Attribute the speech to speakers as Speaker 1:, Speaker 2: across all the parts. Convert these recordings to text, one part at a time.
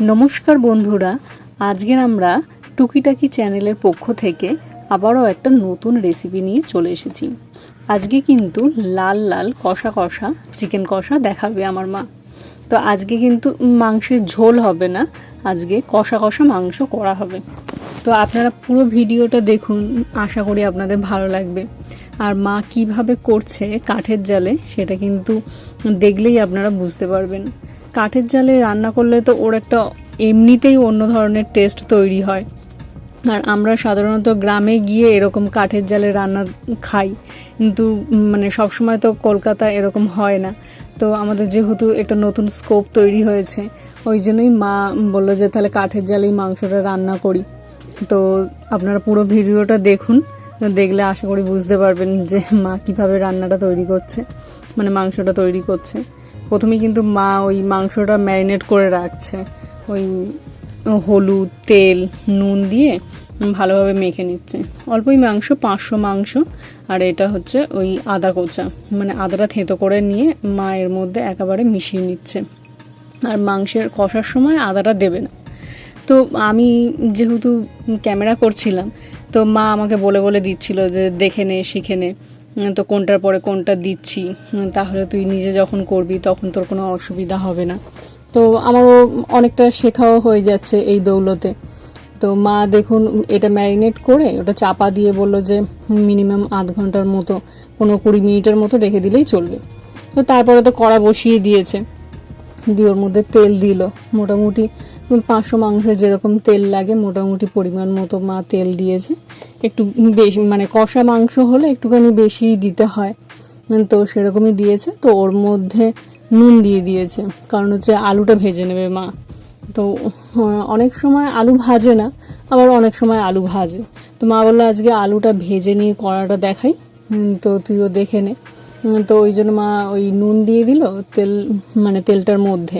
Speaker 1: নমস্কার বন্ধুরা, আজকের আমরা টুকিটাকি চ্যানেলের পক্ষ থেকে আবারও একটা নতুন রেসিপি নিয়ে চলে এসেছি। আজকে কিন্তু লাল লাল কষা কষা চিকেন কষা দেখাবে আমার মা। তো আজকে কিন্তু মাংসের ঝোল হবে না, আজকে কষা কষা মাংস করা হবে। তো আপনারা পুরো ভিডিওটা দেখুন, আশা করি আপনাদের ভালো লাগবে। আর মা কীভাবে করছে কাঠের জালে, সেটা কিন্তু দেখলেই আপনারা বুঝতে পারবেন। কাঠের জালে রান্না করলে তো ওর একটা এমনিতেই অন্য ধরনের টেস্ট তৈরি হয়। আর আমরা সাধারণত গ্রামে গিয়ে এরকম কাঠের জালে রান্না খাই। কিন্তু মানে সবসময় তো কলকাতা এরকম হয় না। তো আমাদের যেহেতু একটা নতুন স্কোপ তৈরি হয়েছে, ওই জন্যই মা বলল যে তাহলে কাঠের জালেই মাংসটা রান্না করি। তো আপনারা পুরো ভিডিওটা দেখুন দেখলে আশা করি বুঝতে পারবেন যে মা কীভাবে রান্নাটা তৈরি করছে মানে মাংসটা তৈরি করছে। প্রথমে কিন্তু মা ওই মাংসটা ম্যারিনেট করে রাখছে। ওই হলুদ, তেল, নুন দিয়ে ভালোভাবে মেখে নিচ্ছে। অল্পই মাংস, পাঁচশো মাংস, আর এটা হচ্ছে ওই আদা কোচা। মানে আদাটা থেঁতো করে নিয়ে মা এর মধ্যে একেবারে মিশিয়ে নিচ্ছে। আর মাংসের কষার সময় আদাটা দেবে না। তো আমি যেহেতু ক্যামেরা করছিলাম, তো মা আমাকে বলে বলে দিচ্ছিল যে দেখে নে, শিখে নে। তো কোনটার পরে কোনটা দিচ্ছি? তাহলে তুই নিজে যখন করবি তখন তোর কোনো অসুবিধা হবে না। তো আমারও অনেকটা শেখাও হয়ে যাচ্ছে এই দৌলতে। তো মা দেখুন, এটা ম্যারিনেট করে ওটা চাপা দিয়ে বলল যে মিনিমাম আধ ঘণ্টার মতো, পনেরো কুড়ি মিনিটের মতো রেখে দিলেই চলবে। তো তারপরে তো কড়া বসিয়ে দিয়েছে। দিয়ে ওর মধ্যে তেল দিল। মোটামুটি পাঁচশো মাংসের যেরকম তেল লাগে, মোটামুটি পরিমাণ মতো মা তেল দিয়েছে। একটু বেশি মানে কষা মাংস হলে একটুখানি বেশি দিতে হয়। তো সেরকমই দিয়েছে। তো ওর মধ্যে নুন দিয়ে দিয়েছে, কারণ হচ্ছে আলুটা ভেজে নেবে মা। তো অনেক সময় আলু ভাজে না, আবার অনেক সময় আলু ভাজে। তো মা বলল, আজকে আলুটা ভেজে নিয়ে কড়াটা দেখাই তো তুইও দেখে নে। তো ওই জন্য মা ওই নুন দিয়ে দিল তেল মানে তেলটার মধ্যে।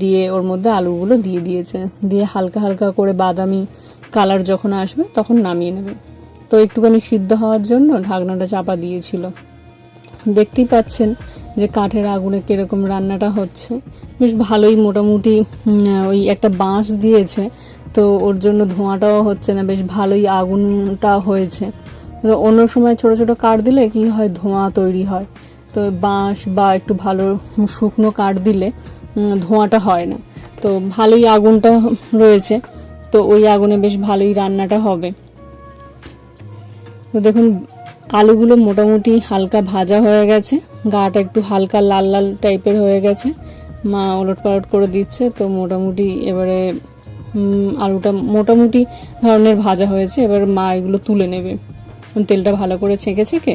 Speaker 1: দিয়ে ওর মধ্যে আলুগুলো দিয়ে দিয়েছে। দিয়ে হালকা হালকা করে বাদামি কালার যখন আসবে তখন নামিয়ে নেবে। তো একটুখানি সিদ্ধ হওয়ার জন্য ঢাকনাটা চাপা দিয়েছিল। দেখতেই পাচ্ছেন যে কাঠের আগুনে কীরকম রান্নাটা হচ্ছে। বেশ ভালোই মোটামুটি ওই একটা বাঁশ দিয়েছে। তো ওর জন্য ধোঁয়াটাও হচ্ছে না, বেশ ভালোই আগুনটা হয়েছে। তো অন্য সময় ছোট ছোট কাঠ দিলে কি হয়, ধোঁয়া তৈরি হয়। তো বাঁশ বা একটু ভালো শুকনো কাঠ দিলে ধোঁয়াটা হয় না। তো ভালোই আগুনটা রয়েছে। তো ওই আগুনে বেশ ভালোই রান্নাটা হবে। তো দেখুন, আলুগুলো মোটামুটি হালকা ভাজা হয়ে গেছে। গাটা একটু হালকা লাল লাল টাইপের হয়ে গেছে। মা ওলট পালট করে দিচ্ছে। তো মোটামুটি এবারে আলুটা মোটামুটি ধরনের ভাজা হয়েছে। এবার মা এগুলো তুলে নেবে। তেলটা ভালো করে ছেঁকে ছেঁকে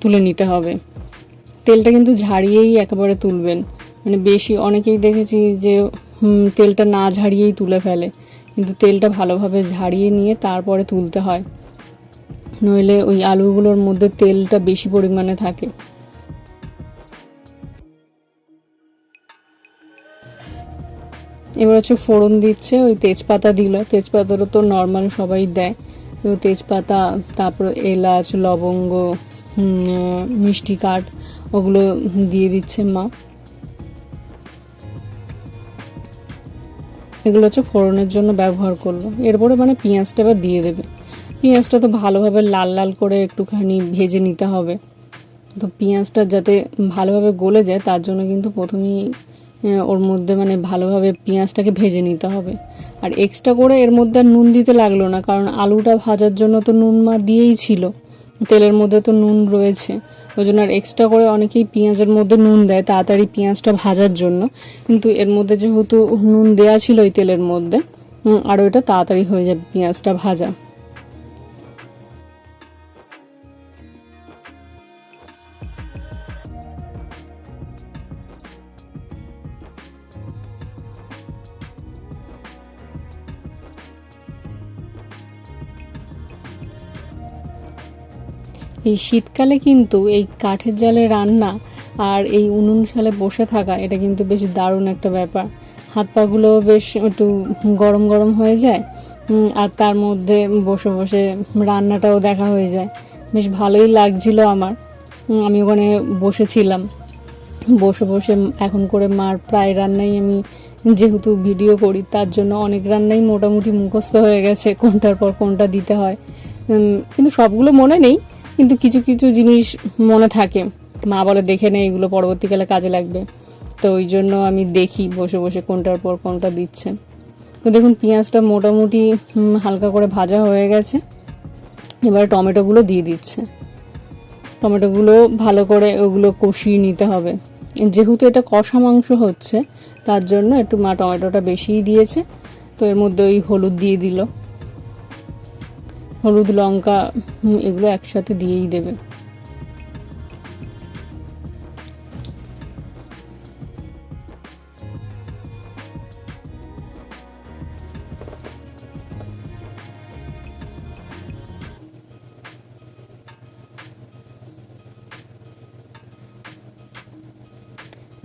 Speaker 1: তুলে নিতে হবে। তেলটা কিন্তু ঝাড়িয়েই একেবারে তুলবেন। মানে বেশি, অনেকেই দেখেছি যে তেলটা না ঝাড়িয়েই তুলে ফেলে। কিন্তু তেলটা ভালোভাবে ঝাড়িয়ে নিয়ে তারপরে তুলতে হয়। নইলে ওই আলুগুলোর মধ্যে তেলটা বেশি পরিমাণে থাকে। এবার হচ্ছে ফোড়ন দিচ্ছে, ওই তেজপাতা দিল। তেজপাতারও তো নর্মাল সবাই দেয়। তো তেজপাতা, তারপর এলাচ, লবঙ্গ মিষ্টি কাঠ, ওগুলো দিয়ে দিচ্ছে মা। এগুলো হচ্ছে ফোড়নের জন্য ব্যবহার করল এরপরে মানে পেঁয়াজটা এবার দিয়ে দেবে। পেঁয়াজটা তো ভালোভাবে লাল লাল করে একটুখানি ভেজে নিতে হবে। তো পেঁয়াজটা যাতে ভালোভাবে গলে যায়, তার জন্য কিন্তু প্রথমেই ওর মধ্যে মানে ভালোভাবে পেঁয়াজটাকে ভেজে নিতে হবে। আর এক্সট্রা করে এর মধ্যে আর নুন দিতে লাগল না, কারণ আলুটা ভাজার জন্য তো নুন মা দিয়েই ছিল। তেলের মধ্যে তো নুন রয়েছে। ওই জন্য আর এক্সট্রা করে অনেকেই পেঁয়াজের মধ্যে নুন দেয়, তাড়াতাড়ি পেঁয়াজটা ভাজার জন্য। কিন্তু এর মধ্যে যেহেতু নুন দেওয়া ছিল ওই তেলের মধ্যে আর ওইটা তাড়াতাড়ি হয়ে যাবে পেঁয়াজটা ভাজা। এই শীতকালে কিন্তু এই কাঠের জালে রান্না আর এই উনুন সালে বসে থাকা, এটা কিন্তু বেশ দারুণ একটা ব্যাপার। হাত পাগুলো বেশ একটু গরম গরম হয়ে যায় আর তার মধ্যে বসে বসে রান্নাটাও দেখা হয়ে যায়। বেশ ভালোই লাগছিল আমার। আমি ওখানে বসেছিলাম। বসে বসে এখন করে মার প্রায় রান্নাই আমি যেহেতু ভিডিও করি, তার জন্য অনেক রান্নাই মোটামুটি মুখস্থ হয়ে গেছে, কোনটার পর কোনটা দিতে হয়। কিন্তু সবগুলো মনে নেই। কিন্তু কিছু কিছু জিনিস মনে থাকে। মা বলে, দেখে নেই এগুলো পরবর্তীকালে কাজে লাগবে। তো ওই জন্য আমি দেখি বসে বসে কোনটার পর কোনটা দিচ্ছে। তো দেখুন, পেঁয়াজটা মোটামুটি হালকা করে ভাজা হয়ে গেছে। এবার টমেটোগুলো দিয়ে দিচ্ছে। টমেটোগুলো ভালো করে ওগুলো কষিয়ে নিতে হবে। যেহেতু এটা কষা মাংস হচ্ছে, তার জন্য একটু মা টমেটোটা বেশিই দিয়েছে। তো এর মধ্যে ওই হলুদ দিয়ে দিল। হলুদ লঙ্কা এগুলো একসাথে দিয়েই দেবে।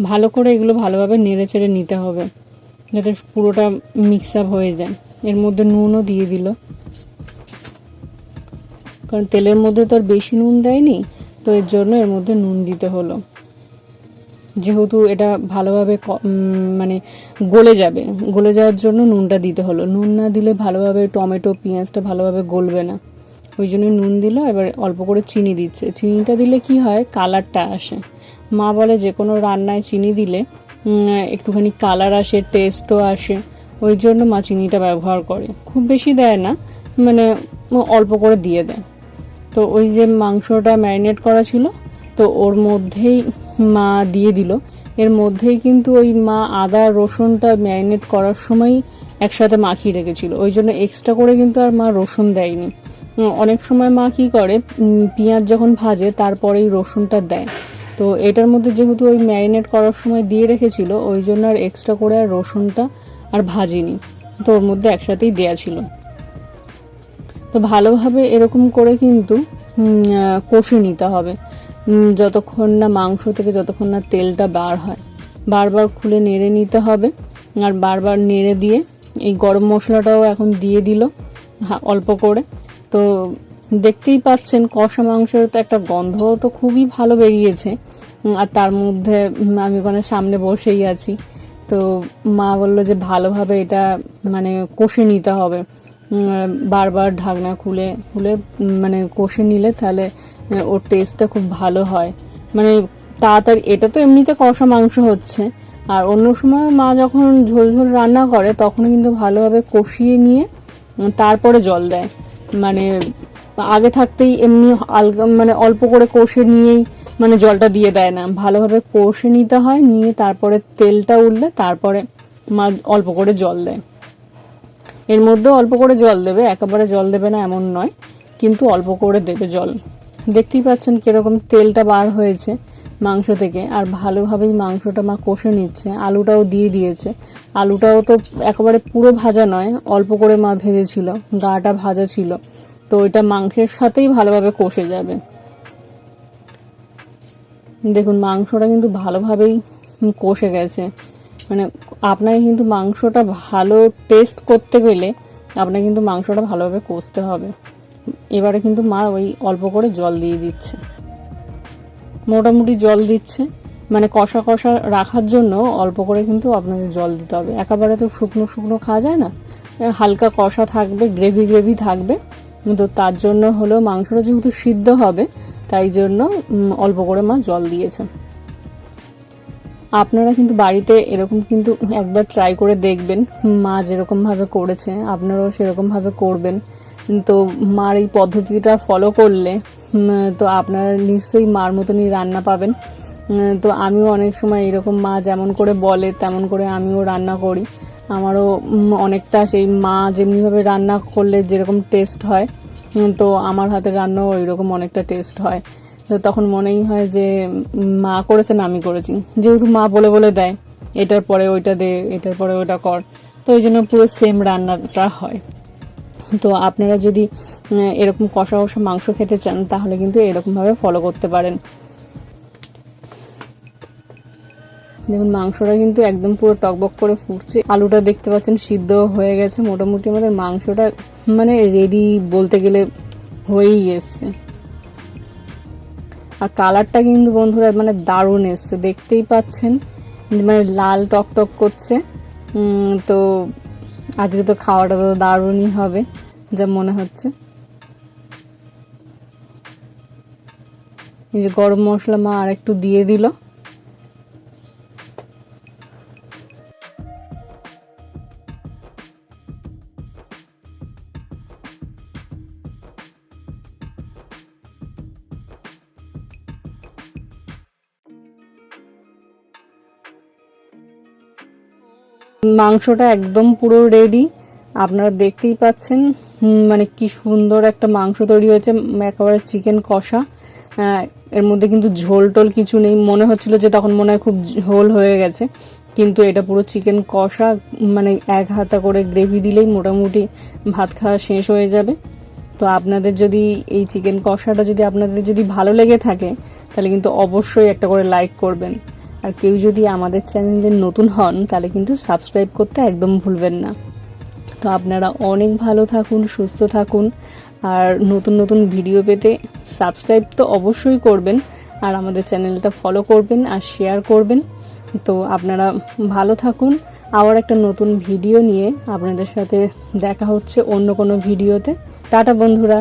Speaker 1: ভালো করে এগুলো ভালোভাবে নেড়ে চেড়ে নিতে হবে, যাতে পুরোটা মিক্স আপ হয়ে যায়। এর মধ্যে নুনও দিয়ে দিল। কারণ তেলের মধ্যে তো আর বেশি নুন দেয়নি, তো এর জন্য এর মধ্যে নুন দিতে হলো। যেহেতু এটা ভালোভাবে মানে গলে যাবে, গলে যাওয়ার জন্য নুনটা দিতে হলো। নুন না দিলে ভালোভাবে টমেটো, পেঁয়াজটা ভালোভাবে গলবে না। ওই জন্য নুন দিল, এবার অল্প করে চিনি দিচ্ছে। চিনিটা দিলে কি হয়? কালারটা আসে। মা বলে যে কোনো রান্নায় চিনি দিলে একটুখানি কালার আসে টেস্টও আসে। ওই জন্য মা চিনিটা ব্যবহার করে। খুব বেশি দেয় না মানে অল্প করে দিয়ে দেয়। তো ওই যে মাংসটা ম্যারিনেট করা ছিল, তো ওর মধ্যেই মা দিয়ে দিল। এর মধ্যেই কিন্তু ওই মা আদা, রসুনটা ম্যারিনেট করার সময় একসাথে মাখিয়ে রেখেছিল। ওই জন্য এক্সট্রা করে কিন্তু আর মা রসুন দেয়নি। অনেক সময় মা কি করে পেঁয়াজ যখন ভাজে তারপরেই রসুনটা দেয়। তো এটার মধ্যে যেহেতু ওই ম্যারিনেট করার সময় দিয়ে রেখেছিল, ওই জন্য আর এক্সট্রা করে আর রসুনটা আর ভাজিনি। তো ওর মধ্যে একসাথেই দেয়া ছিল। তো ভালোভাবে এরকম করে কিন্তু কষে নিতে হবে। যতক্ষণ না মাংস থেকে যতক্ষণ না তেলটা বার হয়। বারবার খুলে নেড়ে নিতে হবে। আর বারবার নেড়ে দিয়ে এই গরম মশলাটাও এখন দিয়ে দিল অল্প করে। তো দেখতেই পাচ্ছেন, কষা মাংসের তো একটা গন্ধ তো খুবই ভালো বেরিয়েছে। আর তার মধ্যে আমি ওখানে সামনে বসেই আছি। তো মা বলল যে ভালোভাবে এটা মানে কষে নিতে হবে। বারবার ঢাকনা খুলে খুলে মানে কষে নিলে তাহলে ওর টেস্টটা খুব ভালো হয়। মানে তাড়াতাড়ি, এটা তো এমনিতে কষা মাংস হচ্ছে। আর অন্য সময় মা যখন ঝোল ঝোল রান্না করে তখন কিন্তু ভালোভাবে কষিয়ে নিয়ে তারপরে জল দেয়। মানে আগে থাকতেই এমনি আলগা মানে অল্প করে কষে নিয়েই মানে জলটা দিয়ে দেয় না। ভালোভাবে কষে নিতে হয়, নিয়ে তারপরে তেলটা উঠলে তারপরে মা অল্প করে জল দেয়। এর মধ্যে অল্প করে জল দেবে, একেবারে জল দেবে না এমন নয়, কিন্তু অল্প করে দেবে জল। দেখতেই পাচ্ছেন কীরকম তেলটা বার হয়েছে মাংস থেকে, আর ভালোভাবেই মাংসটা মা কষে নিচ্ছে, আলুটাও দিয়ে দিয়েছে। আলুটাও তো একেবারে পুরো ভাজা নয়, অল্প করে মা ভেজেছিল, গাটা ভাজা ছিল, তো এটা মাংসের সাথেই ভালোভাবে কষে যাবে। দেখুন, মাংসটা কিন্তু ভালোভাবেই কষে গেছে মানে আপনাকে কিন্তু মাংসটা ভালো টেস্ট করতে গেলে আপনাকে কিন্তু মাংসটা ভালোভাবে কষতে হবে। এবারে কিন্তু মা ওই অল্প করে জল দিয়ে দিচ্ছে। মোটামুটি জল দিচ্ছে। মানে কষা কষা রাখার জন্য অল্প করে কিন্তু আপনাকে জল দিতে হবে। একেবারে তো শুকনো শুকনো খাওয়া যায় না। হালকা কষা থাকবে গ্রেভি গ্রেভি থাকবে। কিন্তু তার জন্য হলো মাংসটা যেহেতু সিদ্ধ হবে, তাই জন্য অল্প করে মা জল দিয়েছে। আপনারা কিন্তু বাড়িতে এরকম কিন্তু একবার ট্রাই করে দেখবেন। মা যেরকমভাবে করেছে, আপনারাও সেরকমভাবে করবেন। তো মার এই পদ্ধতিটা ফলো করলে তো আপনারা নিশ্চয়ই মার মতনই রান্না পাবেন। তো আমিও অনেক সময় এরকম মা যেমন করে বলে, তেমন করে আমিও রান্না করি। আমারও অনেকটা সেই মা যেমনিভাবে রান্না করলে যেরকম টেস্ট হয় তো আমার হাতের রান্নাও ওইরকম অনেকটা টেস্ট হয়। তো তখন মনেই হয় যে, মা করেছেন আমি করেছি। যেহেতু মা বলে বলে দেয়, এটার পরে ওইটা দে, এটার পরে ওইটা কর। তো ওই জন্য পুরো সেম রান্নাটা হয়। তো আপনারা যদি এরকম কষা কষা মাংস খেতে চান, তাহলে কিন্তু এরকমভাবে ফলো করতে পারেন। দেখুন, মাংসটা কিন্তু একদম পুরো টকবক করে ফুটছে। আলুটা দেখতে পাচ্ছেন সিদ্ধ হয়ে গেছে। মোটামুটি আমাদের মাংসটা মানে রেডি বলতে গেলে হয়েই এসছে আর কালারটা কিন্তু বন্ধুরা মানে দারুণ এসছে, দেখতেই পাচ্ছেন। মানে লাল টক টক করছে তো আজকে তো খাওয়াটা তো দারুণই হবে, যা মনে হচ্ছে। এই যে গরম মশলা মা আর একটু দিয়ে দিল। মাংসটা একদম পুরো রেডি আপনারা দেখতেই পাচ্ছেন মানে কি সুন্দর একটা মাংস তৈরি হয়েছে, একেবারে চিকেন কষা। এর মধ্যে কিন্তু ঝোল টোল কিছু নেই। মনে হচ্ছিল যে তখন মনে হয় খুব ঝোল হয়ে গেছে, কিন্তু এটা পুরো চিকেন কষা মানে এক হাতা করে গ্রেভি দিলেই মোটামুটি ভাত খাওয়া শেষ হয়ে যাবে। তো আপনাদের যদি এই চিকেন কষাটা যদি আপনাদের যদি ভালো লেগে থাকে, তাহলে কিন্তু অবশ্যই একটা করে লাইক করবেন। আর কেউ যদি আমাদের চ্যানেলে নতুন হন, তাহলে কিন্তু সাবস্ক্রাইব করতে একদম ভুলবেন না। তো আপনারা অনেক ভালো থাকুন, সুস্থ থাকুন, আর নতুন নতুন ভিডিও পেতে সাবস্ক্রাইব তো অবশ্যই করবেন, আর আমাদের চ্যানেলটা ফলো করবেন আর শেয়ার করবেন। তো আপনারা ভালো থাকুন, আবার একটা নতুন ভিডিও নিয়ে আপনাদের সাথে দেখা হচ্ছে অন্য কোনো ভিডিওতে। টাটা বন্ধুরা।